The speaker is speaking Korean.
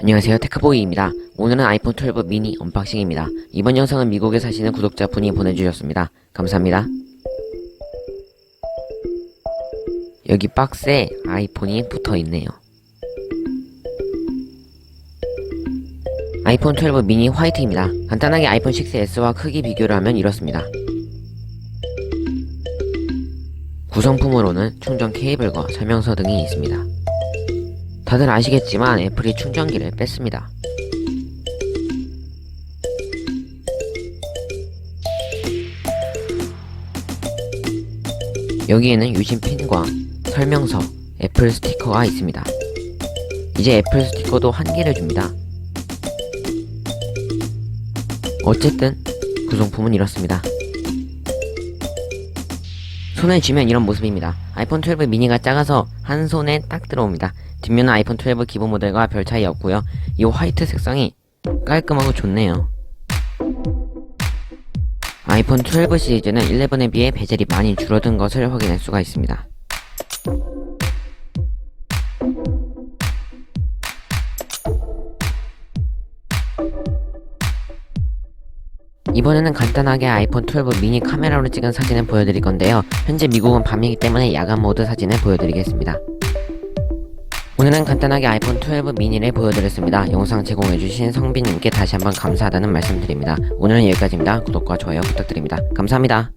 안녕하세요 테크보이입니다. 오늘은 아이폰 12 미니 언박싱입니다. 이번 영상은 미국에 사시는 구독자분이 보내주셨습니다. 감사합니다. 여기 박스에 아이폰이 붙어있네요. 아이폰 12 미니 화이트입니다. 간단하게 아이폰 6s와 크기 비교를 하면 이렇습니다. 구성품으로는 충전 케이블과 설명서 등이 있습니다. 다들 아시겠지만 애플이 충전기를 뺐습니다. 여기에는 유심 핀과 설명서, 애플 스티커가 있습니다. 이제 애플 스티커도 한 개를 줍니다. 어쨌든 구성품은 이렇습니다. 손에 쥐면 이런 모습입니다. 아이폰 12 미니가 작아서 한 손에 딱 들어옵니다. 뒷면은 아이폰 12 기본 모델과 별 차이 없고요. 이 화이트 색상이 깔끔하고 좋네요. 아이폰 12 시리즈는 11에 비해 베젤이 많이 줄어든 것을 확인할 수가 있습니다. 이번에는 간단하게 아이폰 12 미니 카메라로 찍은 사진을 보여드릴 건데요. 현재 미국은 밤이기 때문에 야간 모드 사진을 보여드리겠습니다. 오늘은 간단하게 아이폰 12 미니를 보여드렸습니다. 영상 제공해주신 성빈님께 다시 한번 감사하다는 말씀드립니다. 오늘은 여기까지입니다. 구독과 좋아요 부탁드립니다. 감사합니다.